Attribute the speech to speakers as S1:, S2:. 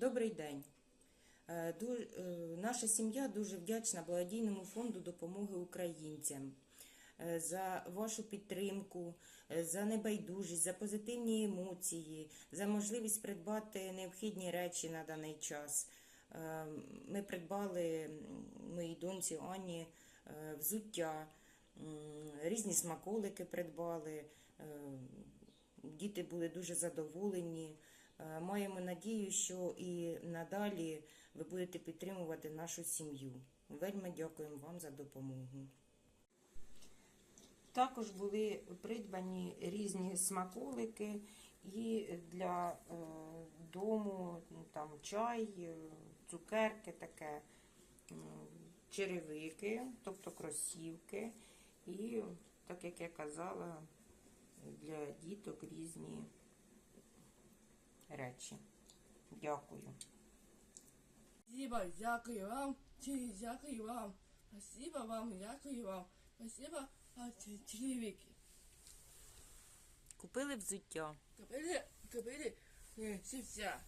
S1: Добрий день. Е, е, Наша сім'я дуже вдячна благодійному фонду допомоги українцям е, за вашу підтримку, за небайдужість, за позитивні емоції, за можливість придбати необхідні речі на даний час. Ми придбали моїй доньці Ані взуття, різні смаколики придбали. Діти були дуже задоволені. Е, Маємо надію, що і надалі ви будете підтримувати нашу сім'ю. Вельми дякуємо вам за допомогу. Також були придбані різні смаколики і для е, дому ну, там чай, е, цукерки, таке, черевики, тобто кросівки, і, так як я казала, для діток різні речі. Дякую.
S2: Спасибо, дякую вам, дякую вам. Спасибо вам, дякую вам. Спасибо, чоловіки.
S1: Купили взуття.
S2: Купили, купили, е, сівця.